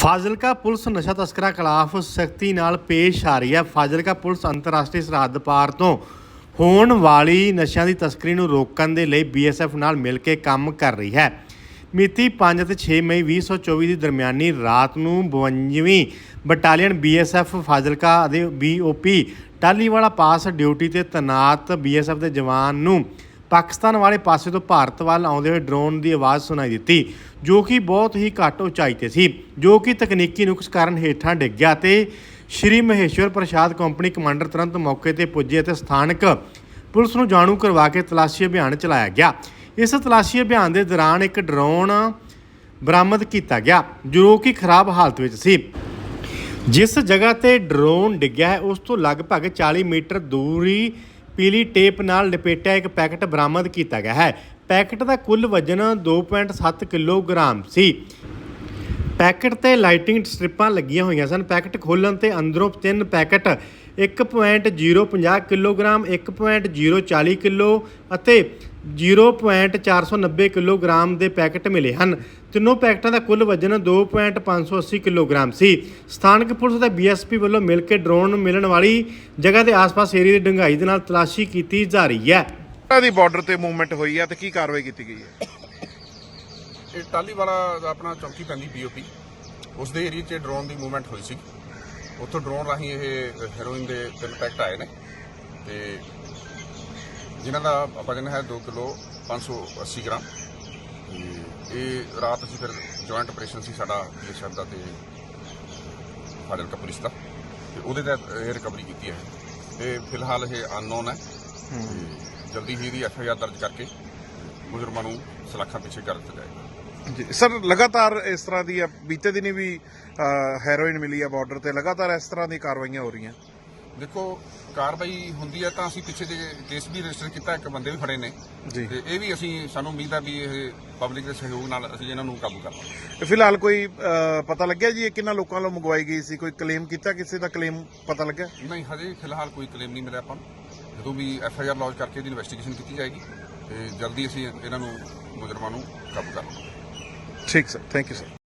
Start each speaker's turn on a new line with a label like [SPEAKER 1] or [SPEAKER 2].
[SPEAKER 1] Fazilka police ਨਸ਼ਾ ਤਸਕਰਾਂ ਖਿਲਾਫ ਸਖਤੀ ਨਾਲ ਪੇਸ਼ ਆ ਰਹੀ ਹੈ। ਫਾਜ਼ਿਲਕਾ ਪੁਲਿਸ ਅੰਤਰਰਾਸ਼ਟਰੀ ਸਰਹੱਦ ਪਾਰ ਤੋਂ ਹੋਣ ਵਾਲੀ ਨਸ਼ਿਆਂ ਦੀ ਤਸਕਰੀ ਨੂੰ ਰੋਕਣ ਦੇ ਲਈ ਬੀਐਸਐਫ ਨਾਲ ਮਿਲ ਕੇ ਕੰਮ ਕਰ ਰਹੀ ਹੈ। ਮਿਤੀ 5 ਅਤੇ 6 ਮਈ 2024 ਦੀ ਦਰਮਿਆਨੀ ਰਾਤ ਨੂੰ 52ਵੀਂ ਬਟਾਲੀਅਨ ਬੀਐਸਐਫ ਫਾਜ਼ਿਲਕਾ ਦੇ ਬੀਓਪੀ ਟਾਲੀਵਾਲਾ ਪਾਸ ਡਿਊਟੀ ਤੇ ਤੈਨਾਤ ਬੀਐਸਐਫ ਦੇ ਜਵਾਨ ਨੂੰ ਪਾਕਿਸਤਾਨ ਵਾਲੇ ਪਾਸੇ ਤੋਂ ਭਾਰਤ ਵੱਲ ਆਉਂਦੇ ਹੋਏ ਡਰੋਨ ਦੀ ਆਵਾਜ਼ ਸੁਣਾਈ ਦਿੱਤੀ, ਜੋ ਕਿ ਬਹੁਤ ਹੀ ਘੱਟ ਉਚਾਈ ਤੇ ਸੀ, ਜੋ ਕਿ ਤਕਨੀਕੀ ਨੁਕਸ ਕਾਰਨ ਹੇਠਾਂ ਡਿੱਗ ਗਿਆ ਤੇ ਸ਼੍ਰੀ ਮਹੇਸ਼ਵਰ ਪ੍ਰਸ਼ਾਦ ਕੰਪਨੀ ਕਮਾਂਡਰ ਤੁਰੰਤ ਮੌਕੇ ਤੇ ਪੁੱਜੇ ਅਤੇ ਸਥਾਨਕ ਪੁਲਿਸ ਨੂੰ ਜਾਣੂ ਕਰਵਾ ਕੇ ਤਲਾਸ਼ੀ ਅਭਿਆਨ ਚਲਾਇਆ ਗਿਆ। ਇਸ ਤਲਾਸ਼ੀ ਅਭਿਆਨ ਦੇ ਦੌਰਾਨ ਇੱਕ ਡਰੋਨ ਬਰਾਮਦ ਕੀਤਾ ਗਿਆ, ਜੋ ਕਿ ਖਰਾਬ ਹਾਲਤ ਵਿੱਚ ਸੀ। ਜਿਸ ਜਗ੍ਹਾ ਤੇ ਡਰੋਨ ਡਿੱਗਿਆ ਹੈ, ਉਸ ਤੋਂ ਲਗਭਗ 40 ਮੀਟਰ ਦੂਰੀ ਪੀਲੀ ਟੇਪ ਨਾਲ ਲਪੇਟਿਆ ਇੱਕ ਪੈਕਟ ਬਰਾਮਦ ਕੀਤਾ ਗਿਆ ਹੈ। ਪੈਕਟ ਦਾ ਕੁੱਲ ਵਜ਼ਨ 2.7 ਕਿਲੋਗ੍ਰਾਮ ਸੀ। ਪੈਕਟ ਤੇ ਲਾਈਟਿੰਗ ਸਟ੍ਰਿਪਾਂ ਲੱਗੀਆਂ ਹੋਈਆਂ ਸਨ। ਪੈਕਟ ਖੋਲਣ ਤੇ ਅੰਦਰੋਂ ਤਿੰਨ ਪੈਕੇਟ 1.050 ਕਿਲੋਗ੍ਰਾਮ 1.040 ਕਿਲੋ ਅਤੇ 0.490 ਕਿਲੋਗ੍ਰਾਮ ਦੇ ਪੈਕੇਟ ਮਿਲੇ ਹਨ। ਤਿੰਨੋਂ ਪੈਕਟਾਂ ਦਾ ਕੁੱਲ ਵਜ਼ਨ 2.580 ਕਿਲੋਗ੍ਰਾਮ ਸੀ। ਸਥਾਨਕ ਪੁਲਿਸ ਤੇ ਬੀਐਸਪੀ ਵੱਲੋਂ ਮਿਲ ਕੇ ਡਰੋਨ ਮਿਲਣ ਵਾਲੀ ਜਗ੍ਹਾ ਦੇ ਆਸ-ਪਾਸ ਏਰੀਆ ਦੀ ਡੂੰਘਾਈ ਦੇ ਨਾਲ ਤਲਾਸ਼ੀ ਕੀਤੀ ਜਾ ਰਹੀ ਹੈ।
[SPEAKER 2] ਕਿਹੜਾ ਦੀ ਬਾਰਡਰ ਤੇ ਮੂਵਮੈਂਟ ਹੋਈ ਹੈ ਤੇ ਕੀ ਕਾਰਵਾਈ ਕੀਤੀ ਗਈ ਹੈ?
[SPEAKER 3] ਇਹ ਟਾਲੀ ਵਾਲਾ ਆਪਣਾ ਚੌਕੀ ਪੈਂਦੀ ਪੀਓਪੀ ਉਸ ਦੇ ਏਰੀਆ 'ਚ ਡਰੋਨ ਦੀ ਮੂਵਮੈਂਟ ਹੋਈ ਸੀ। ਉੱਥੋਂ ਡਰੋਨ ਰਾਹੀਂ ਇਹ ਹੈਰੋਇਨ ਦੇ ਤਿੰਨ ਪੈਕਟ ਆਏ ਨੇ ਤੇ ਜਿਨ੍ਹਾਂ ਦਾ ਵਜਨ ਹੈ 2 ਕਿਲੋ 580 ਗ੍ਰਾਮ। ਇਹ ਰਾਤ ਅਸੀਂ ਫਿਰ ਜੁਆਇੰਟ ਆਪਰੇਸ਼ਨ ਸੀ ਸਾਡਾ ਦੇਸ਼ਰ ਦਾ ਤੇ ਫਾਜ਼ਿਲਕਾ ਪੁਲਿਸ ਦਾ। ਤੇ ਉਹਦੇ ਤਹਿਤ ਇਹ ਰਿਕਵਰੀ ਕੀਤੀ ਹੈ। ਤੇ ਫਿਲਹਾਲ ਇਹ ਅਨਨੋਨ ਹੈ। ਤੇ ਜਲਦੀ ਹੀ ਇਹਦੀ ਐਫ ਆਈ ਆਰ ਦਰਜ ਕਰਕੇ ਮੁਜਰਮਾਂ ਨੂੰ ਸਲਾਖਾਂ ਪਿੱਛੇ ਕਰ ਦਿੱਤਾ ਜਾਏਗਾ।
[SPEAKER 2] ਜੀ ਸਰ ਲਗਾਤਾਰ ਇਸ ਤਰ੍ਹਾਂ ਦੀ ਬੀਤੇ ਦਿਨੀ ਵੀ ਹੈਰੋਇਨ ਮਿਲੀ ਹੈ ਬਾਰਡਰ ਤੇ। ਲਗਾਤਾਰ ਇਸ ਤਰ੍ਹਾਂ ਦੀ ਕਾਰਵਾਈਆਂ ਹੋ ਰਹੀਆਂ।
[SPEAKER 3] ਦੇਖੋ ਕਾਰਵਾਈ ਹੁੰਦੀ ਹੈ ਤਾਂ ਅਸੀਂ ਪਿੱਛੇ ਜੇ ਕੇਸ ਵੀ ਰਜਿਸਟਰ ਕੀਤਾ ਇੱਕ ਬੰਦੇ ਵੀ ਫੜੇ ਨੇ।
[SPEAKER 2] ਜੀ।
[SPEAKER 3] ਤੇ ਇਹ ਵੀ ਅਸੀਂ ਸਾਨੂੰ ਉਮੀਦ ਹੈ ਵੀ ਇਹ ਪਬਲਿਕ ਦੇ ਸਹਿਯੋਗ ਨਾਲ ਅਸੀਂ ਇਹਨਾਂ ਨੂੰ ਕਾਬੂ ਕਰ ਲਵਾਂਗੇ।
[SPEAKER 2] ਫਿਲਹਾਲ ਕੋਈ ਅਹ, ਪਤਾ ਲੱਗਿਆ ਜੀ ਇਹ ਕਿੰਨਾ ਲੋਕਾਂ ਵੱਲੋਂ ਮੰਗਵਾਈ ਗਈ ਸੀ? ਕੋਈ ਕਲੇਮ ਕੀਤਾ ਕਿਸੇ ਦਾ ਕਲੇਮ ਪਤਾ ਲੱਗਿਆ?
[SPEAKER 3] ਨਹੀਂ ਹਜੇ ਫਿਲਹਾਲ ਕੋਈ ਕਲੇਮ ਨਹੀਂ ਮਿਲਿਆ ਆਪਾਂ ਨੂੰ। ਜਦੋਂ ਵੀ ਐਫ ਆਈ ਆਰ ਲੌਂਚ ਕਰਕੇ ਇਹਦੀ ਇਨਵੈਸਟੀਗੇਸ਼ਨ ਕੀਤੀ ਜਾਏਗੀ ਤੇ ਜਲਦੀ ਅਸੀਂ ਇਹਨਾਂ ਨੂੰ ਮੁਜਰਮਾਂ ਨੂੰ ਕਾਬੂ ਕਰ ਲਵਾਂਗੇ।
[SPEAKER 2] ਠੀਕ ਸਰ ਥੈਂਕ ਯੂ ਸਰ